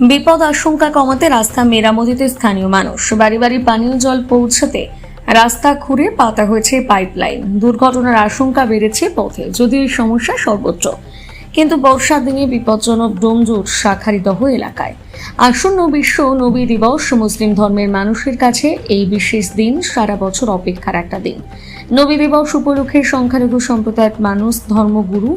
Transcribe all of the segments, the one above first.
বিপদ আশঙ্কা কমাতে রাস্তা মেরামতিতে স্থানীয় মানুষ। বাড়ি বাড়ি পানীয় জল পৌঁছাতে রাস্তা খুঁড়ে পাতা হয়েছে পাইপলাইন। দুর্ঘটনার আশঙ্কা বেড়েছে পথে, যদিও এই সমস্যা সর্বোচ্চ। কিন্তু বর্ষার দিনে বিপজ্জনক ডোমজুট শাখারিদহ এলাকায়। আসন্ন বিশ্ব নবী দিবস মুসলিম ধর্মের মানুষের কাছে এই বিশেষ দিন সারা বছর অপেক্ষার একটা দিন। নবী দিবস উপলক্ষে সংখ্যালঘু সম্প্রদায়ের মানুষ, ধর্মগুরু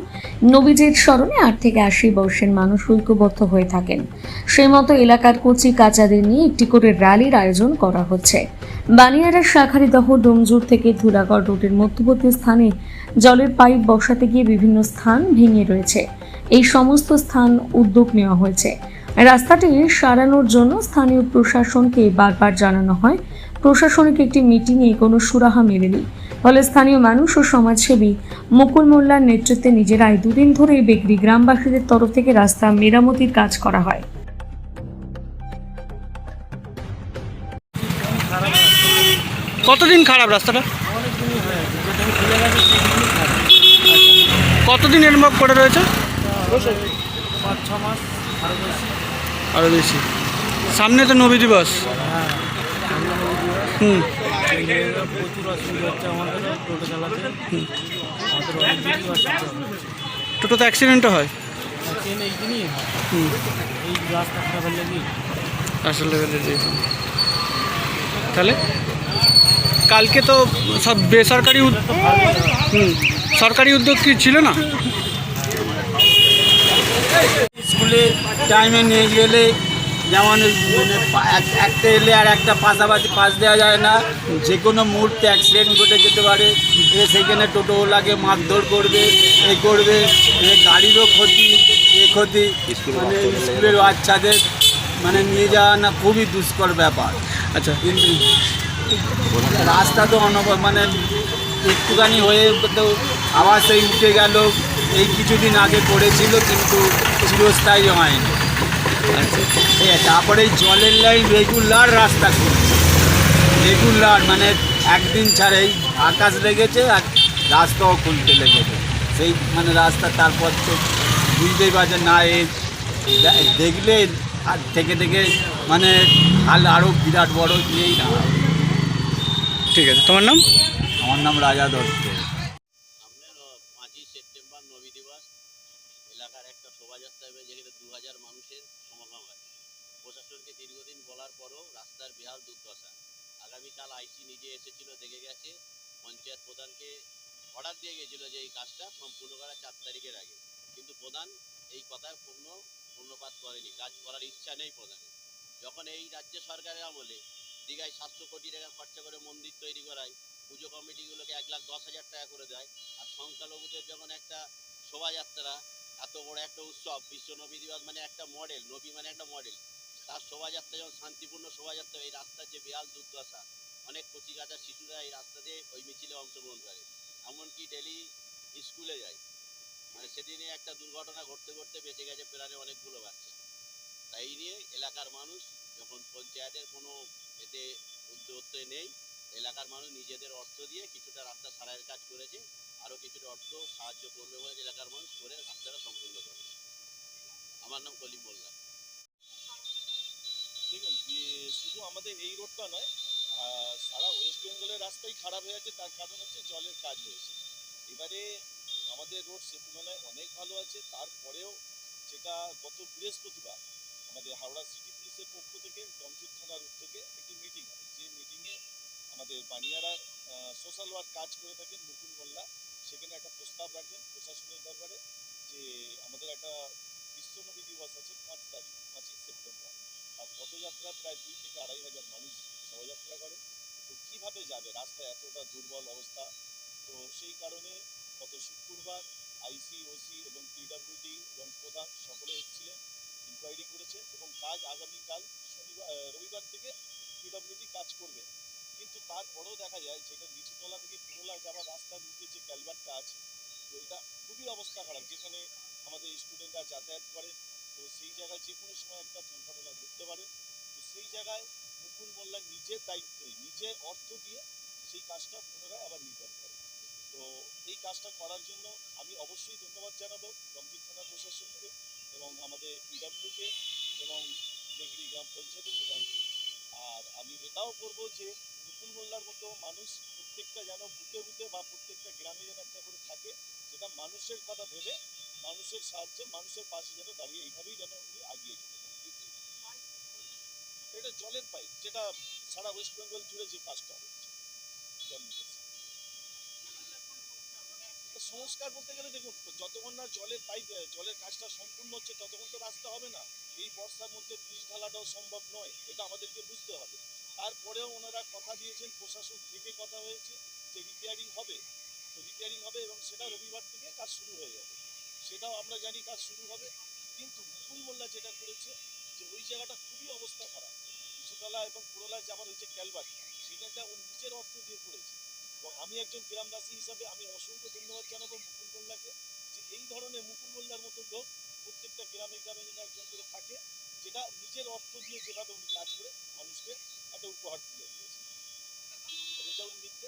নবীজির স্মরণে আট থেকে আশি বর্ষের মানুষ ঐক্যবদ্ধ হয়ে থাকেন। সেই মতো এলাকার কচি কাচাদের নিয়ে একটি করে র্যালির আয়োজন করা হচ্ছে। বানিয়ারা শাখারিদহ ডোমজুর থেকে ধুলাগড় রোডের মধ্যবর্তী স্থানে জলের পাইপ বসাতে গিয়ে বিভিন্ন স্থান ভেঙে রয়েছে। এই সমস্ত স্থান উদ্যোগ নেওয়া হয়েছে। রাস্তাটি সারানোর জন্য স্থানীয় প্রশাসনকে বারবার জানানো হয়। প্রশাসনিক একটি মিটিংয়ে কোনো সুরাহা মেলেনি। ফলে স্থানীয় মানুষ ও সমাজসেবী মুকুল মোল্লার নেতৃত্বে নিজেরাই দুদিন ধরে বেগরি গ্রামবাসীদের তরফ থেকে রাস্তা মেরামতির কাজ করা হয়। কতদিন খারাপ রাস্তাটা? কতদিন এরমক করে রয়েছে? আরও বেশি। সামনে তো নবী দিবস। হুম। টোটো তো অ্যাক্সিডেন্টও হয়। তাহলে? কালকে তো সব বেসরকারি সরকারি উদ্যোগ কি ছিল না? স্কুলে টাইমে নিয়ে গেলে যেমন মানে এক- একটা এলে আর একটা পাশাপাশি পাশ দেওয়া যায় না। যে কোনো মুহূর্তে অ্যাক্সিডেন্ট ঘটে যেতে পারে। এ সেইখানে টোটোওয়ালাকে মারধর করবে এ করবে এ গাড়িরও ক্ষতি এ ক্ষতি। মানে স্কুলের বাচ্চাদের মানে নিয়ে যাওয়া না খুবই দুষ্কর ব্যাপার। আচ্ছা। কিন্তু রাস্তা তো অনব মানে একটুখানি হয়ে তো আবার সেই উঠে গেল। এই কিছুদিন আগে করেছিল কিন্তু চিরস্থায়ী হয়নি। তারপরে জলের লাইন রেগুলার রাস্তা করছে। রেগুলার মানে একদিন ছাড়া এই আকাশ লেগেছে আর রাস্তাও খুলতে লেগেছে। সেই মানে রাস্তা তারপর তো বুঝতেই পারছে না এ দেখলে আর থেকে থেকে মানে হাল আরও বিরাট বড় দিয়েই না ঠিক আছে তোমার নাম? আমার নাম রাজা দত্ত সামনের ও- পাঁচই সেপ্টেম্বর নবী দিবস এলাকার একটা শোভাযাত্রা হবে যেখানে দু হাজার মানুষের সমাগম হয় প্রশাসনকে বলার পরও রাস্তার বেহাল দুর্দশা। আগামীকাল আইসি নিজে এসেছিল, দেখে গেছে পঞ্চায়েত প্রধানকে অর্ডার দিয়ে গেছিল যে এই কাজটা সম্পূর্ণ করা চার তারিখের আগে। কিন্তু প্রধান এই কথার পূর্ণ পূর্ণপাত করেনি, কাজ করার ইচ্ছা নেই প্রধানের। যখন এই রাজ্য সরকারের আমলে দীঘায় সাতশো কোটি টাকা খরচা করে মন্দির তৈরি করায়, পুজো কমিটিগুলোকে এক লাখ দশ হাজার টাকা করে দেয়, আর সংখ্যালঘুদের যখন একটা শোভাযাত্রা, এত বড় একটা উৎসব বিশ্ব নবী দিবস মানে একটা মডেল নবী মানে একটা মডেল তার শোভাযাত্রা যখন শান্তিপূর্ণ শোভাযাত্রা, এই রাস্তার যে বেহাল দুর্দশা, অনেক কচিকাঁচা শিশুরা এই রাস্তা দিয়ে ওই মিছিলে অংশগ্রহণ করে। এমনকি ডেলি স্কুলে যায়। মানে সেদিনে একটা দুর্ঘটনা ঘটতে ঘটতে বেঁচে গেছে প্রাণে অনেকগুলো বাচ্চা। তাই নিয়ে এলাকার মানুষ যখন পঞ্চায়েতের কোনো এতে উদ্যোগ নেই, এলাকার মানুষ নিজেদের অর্থ দিয়ে কিছুটা রাস্তা সারাইয়ের কাজ করেছে, আরও কিছুটা অর্থ সাহায্য করবে বলে এলাকার মানুষ করে রাস্তাটা সম্পূর্ণ করবে আমার নাম কলিম মোল্লা দেখুন যে শুধু আমাদের এই রোডটা নয় সারা ওয়েস্ট বেঙ্গলের রাস্তাই খারাপ হয়ে আছে, তার কারণ হচ্ছে জলের কাজ হয়েছে এবারে আমাদের রোড সে তুলনায় অনেক ভালো আছে, তারপরেও যেটা গত বৃহস্পতিবার আমাদের হাওড়া সিটি পুলিশের পক্ষ থেকে দমচুর থানার উদ্যোগে একটি মিটিং হয়। যে মিটিংয়ে আমাদের বানিয়ারা সোশ্যাল ওয়ার্ক কাজ করে থাকেন, মুকুল মোল্লা। সেখানে একটা প্রস্তাব রাখেন প্রশাসনের দরবারে যে আমাদের একটা বিশ্বনবী দিবস আছে, পাঁচ তারিখ, পাঁচই সেপ্টেম্বর। আর পদযাত্রা প্রায় দুই থেকে আড়াই হাজার মানুষ শোভাযাত্রা করে। তো কীভাবে যাবে? রাস্তা এতটা দুর্বল অবস্থা। তো সেই কারণে গত শুক্রবার আইসি, ওসি এবং পিডাব্লিউডি এবং প্রধান সকলে এসেছিলেন ইনকোয়ারি করেছেন এবং কাজ আগামীকাল শনিবার রবিবার থেকে পিডাব্লিউডি কাজ করবে। কিন্তু তারপরেও দেখা যায় যেটা নিচুতলা থেকে পুরোলায় যাওয়ার রাস্তার রুটে যে ক্যালভারটা আছে, তো এটা খুবই অবস্থা খারাপ। যেখানে আমাদের স্টুডেন্টরা যাতায়াত করে তো সেই জায়গায় যে কোনো সময় একটা দুর্ঘটনা ঘটতে পারে। তো সেই জায়গায় মুকুল মোল্লা নিজের দায়িত্বে, নিজের অর্থ দিয়ে সেই কাজটা পুনরায় আবার নির্মাণ করে। তো এই কাজটা করার জন্য আমি অবশ্যই ধন্যবাদ জানাব গম্ভীর থানা প্রশাসনকে এবং আমাদের পিডাব্লিউকে এবং মেঘরি গ্রাম পঞ্চায়েতের প্রধানকে। আর আমি এটাও করব যে মুকুল মোল্লার মতো মানুষ প্রত্যেকটা যেন বুথে বুথে বা প্রত্যেকটা গ্রামে যেন একটা করে থাকে যেটা মানুষের কথা ভেবে মানুষের সাহায্যে মানুষের পাশে যেন দাঁড়িয়ে এইভাবেই যেন উনি আগিয়ে যেতে এটা জলের পাইপ, যেটা সারা ওয়েস্ট বেঙ্গল জুড়ে যে কাজটা হচ্ছে সংস্কার বলতে গেলে দেখুন, যতক্ষণ না জলের পাইপ, জলের কাজটা সম্পূর্ণ হচ্ছে, ততক্ষণ তো রাস্তা হবে না। এই বর্ষার মধ্যে ব্রিজ ঢালাটাও সম্ভব নয়, এটা আমাদেরকে বুঝতে হবে। তারপরেও ওনারা কথা দিয়েছেন, প্রশাসন থেকে কথা হয়েছে, যে রিপেয়ারিং হবে। রিপেয়ারিং হবে এবং সেটা রবিবার থেকে কাজ শুরু হয়ে যাবে। সেটাও আমরা জানি কাজ শুরু হবে। কিন্তু মুকুল মোল্লা যেটা করেছে, যে ওই জায়গাটা খুবই অবস্থা খারাপ। কিছুতলা এবং পুরোলা যাবার ওই যে ক্যালবার্ট সেটা ওর নিজের অর্থ দিয়ে করেছে। এবং আমি একজন গ্রামবাসী হিসাবে আমি অসংখ্য ধন্যবাদ জানাব মুকুল মোল্লাকে, যে এই ধরনের মুকুল মোল্লার মতো লোক প্রত্যেকটা গ্রামে গ্রামে যেন একজন করে থাকে, যেটা নিজের অর্থ দিয়ে যেভাবে উনি কাজ করে মানুষকে একটা উপহার তুলে দিয়েছে। রেজাউল মিত্রে